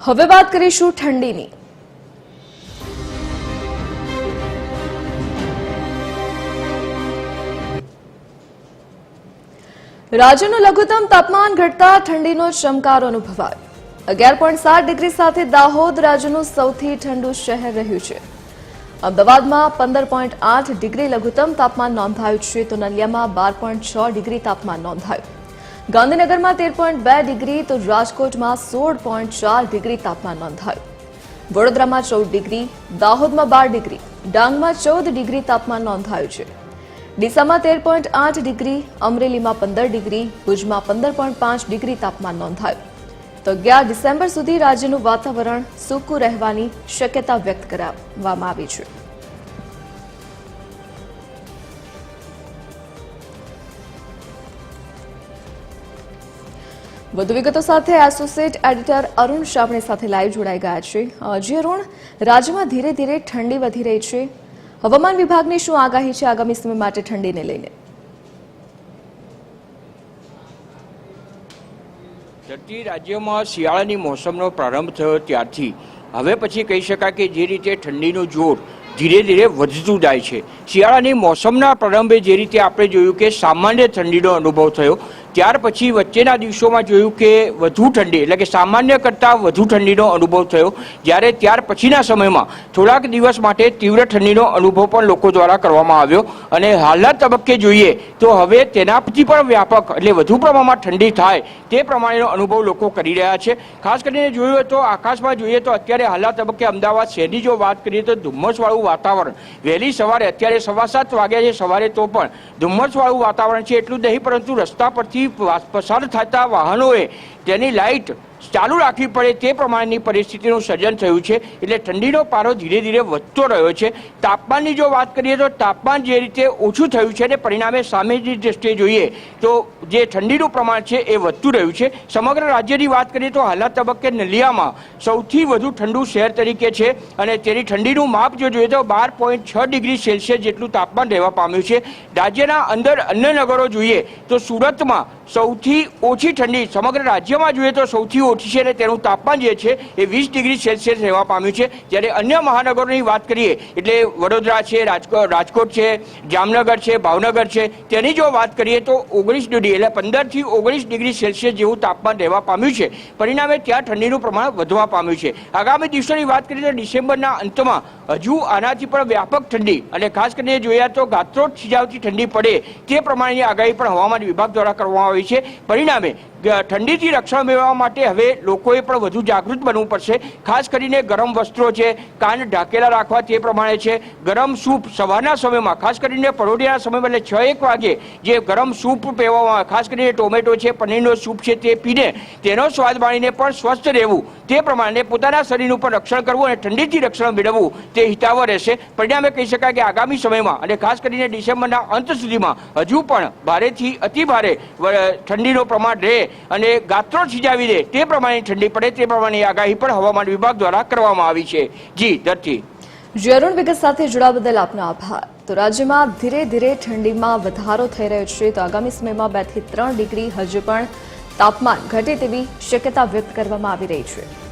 હવે વાત કરીશું ઠંડીની. રાજ્યનું લઘુત્તમ તાપમાન ઘટતા ઠંડીનો ચમકારો અનુભવાયો. અગિયાર પોઈન્ટ સાત ડિગ્રી સાથે દાહોદ રાજ્યનું સૌથી ઠંડુ શહેર રહ્યું છે. અમદાવાદમાં પંદર પોઈન્ટ આઠ ડિગ્રી લઘુત્તમ તાપમાન નોંધાયું છે. તો નલિયામાં બાર પોઈન્ટ છ ડિગ્રી તાપમાન નોંધાયું. ગાંધીનગરમાં તેર પોઈન્ટ બે ડિગ્રી તો રાજકોટમાં સોળ પોઈન્ટ ચાર ડિગ્રી તાપમાન નોંધાયું. વડોદરામાં ચૌદ ડિગ્રી, દાહોદમાં બાર ડિગ્રી, ડાંગમાં ચૌદ ડિગ્રી તાપમાન નોંધાયું છે. ડીસામાં તેર પોઈન્ટ આઠ ડિગ્રી, અમરેલીમાં પંદર ડિગ્રી, ભુજમાં પંદર પોઈન્ટ પાંચ ડિગ્રી તાપમાન નોંધાયું. તો અગિયાર ડિસેમ્બર સુધી રાજ્યનું વાતાવરણ સૂકું રહેવાની શક્યતા વ્યક્ત કરવામાં આવી છે. વધુ વિગતો સાથે એસોસિએટ એડિટર અરુણ શાહ આપણી સાથે લાઈવ જોડાઈ ગયા છે. જી અરુણ, રાજ્યમાં ધીરે ધીરે ઠંડી વધી રહી છે. હવામાન વિભાગની શું આગાહી છે આગામી સમય માટે ઠંડીને લઈને? ધરતી રાજ્યમાં શિયાળાની મોસમનો પ્રારંભ થયો ત્યારથી. હવે પછી કહી શકાય કે જે રીતે ઠંડીનું જોર ધીરે ધીરે વધતું જાય છે. શિયાળાની મોસમના પ્રારંભે જે રીતે આપણે જોયું કે સામાન્ય ઠંડીનો અનુભવ થયો ત્યાર પછી વચ્ચેના દિવસોમાં જોયું કે વધુ ઠંડી, એટલે કે સામાન્ય કરતાં વધુ ઠંડીનો અનુભવ થયો. જ્યારે ત્યાર પછીના સમયમાં થોડાક દિવસ માટે તીવ્ર ઠંડીનો અનુભવ પણ લોકો દ્વારા કરવામાં આવ્યો. અને હાલના તબક્કે જોઈએ તો હવે તેના પછી પણ વ્યાપક એટલે વધુ પ્રમાણમાં ઠંડી થાય તે પ્રમાણેનો અનુભવ લોકો કરી રહ્યા છે. ખાસ કરીને જોયું તો આકાશમાં જોઈએ તો અત્યારે હાલના તબક્કે અમદાવાદ શહેરની જો વાત કરીએ તો ધુમ્મસવાળું વાતાવરણ. વહેલી સવારે અત્યારે સવા સાત વાગ્યા છે સવારે તો પણ ધુમ્મસવાળું વાતાવરણ છે એટલું નહીં, પરંતુ રસ્તા પરથી વા- પસાર થતા વાહનોએ તેની લાઇટ ચાલુ રાખવી પડે તે પ્રમાણેની પરિસ્થિતિનું સર્જન થયું છે. એટલે ઠંડીનો પારો ધીરે ધીરે વધતો રહ્યો છે. તાપમાનની જો વાત કરીએ તો તાપમાન જે રીતે ઓછું થયું છે અને પરિણામે સામેની દ્રષ્ટિએ જોઈએ તો જે ઠંડીનું પ્રમાણ છે એ વધતું રહ્યું છે. સમગ્ર રાજ્યની વાત કરીએ તો હાલના તબક્કે નલિયામાં સૌથી વધુ ઠંડુ શહેર તરીકે છે અને તેની ઠંડીનું માપ જો જોઈએ તો બાર પોઈન્ટ છ ડિગ્રી સેલ્સિયસ જેટલું તાપમાન રહેવા પામ્યું છે. રાજ્યના અંદર અન્ય નગરો જોઈએ તો સુરતમાં સૌથી ઓછી ઠંડી સમગ્ર રાજ્યમાં જોઈએ તો સૌથી ઓછી છે અને તેનું તાપમાન જે છે એ વીસ ડિગ્રી સેલ્સિયસ રહેવા પામ્યું છે. જ્યારે અન્ય મહાનગરોની વાત કરીએ, એટલે વડોદરા છે રાજકોટ રાજકોટ છે, જામનગર છે, ભાવનગર છે, તેની જો વાત કરીએ તો ઓગણીસ ડિગ્રી, એટલે પંદરથી ઓગણીસ ડિગ્રી સેલ્સિયસ જેવું તાપમાન રહેવા પામ્યું છે. પરિણામે ત્યાં ઠંડીનું પ્રમાણ વધવા પામ્યું છે. આગામી દિવસોની વાત કરીએ તો ડિસેમ્બરના અંતમાં હજુ આનાથી પણ વ્યાપક ઠંડી અને ખાસ કરીને જોઈએ તો ગાત્રોટ થીજાવતી ઠંડી પડે તે પ્રમાણેની આગાહી પણ હવામાન વિભાગ દ્વારા કરવામાં આવી છે પરિણામે ઠંડીથી રક્ષણ મેળવવા માટે હવે લોકોએ પણ વધુ જાગૃત બનવું પડશે. ખાસ કરીને ગરમ વસ્ત્રો છે, કાન ઢાંકેલા રાખવા તે પ્રમાણે છે. ગરમ સૂપ સવારના સમયમાં, ખાસ કરીને પરોઢિયાના સમયમાં એટલે છ એક વાગે જે ગરમ સૂપ પીવામાં, ખાસ કરીને ટોમેટો છે, પનીરનો સૂપ છે તે પીને તેનો સ્વાદ માણીને પણ સ્વસ્થ રહેવું. તે પ્રમાણે પોતાના શરીરનું પણ રક્ષણ કરવું અને ઠંડીથી રક્ષણ મેળવવું તે હિતાવહ રહેશે. પરિણામે કહી શકાય કે આગામી સમયમાં અને ખાસ કરીને ડિસેમ્બરના અંત સુધીમાં હજુ પણ ભારેથી અતિ ભારે વ- પ્રમાણ રહે. અને ગાત્રો થીજાવી દે. તે પ્રમાણે ઠંડી પડે, તે પ્રમાણેની આગાહી પણ હવામાન વિભાગ દ્વારા કરવામાં આવી છે. જી ધરતી જી વિગત સાથે જોડાવા બદલ આપનો આભાર. તો રાજ્યમાં ધીરે ધીરે ઠંડીમાં વધારો થઈ રહ્યો છે. તો આગામી સમયમાં બેથી ત્રણ ડિગ્રી હજુ પણ તાપમાન ઘટે તેવી શક્યતા વ્યક્ત કરવામાં આવી રહી છે.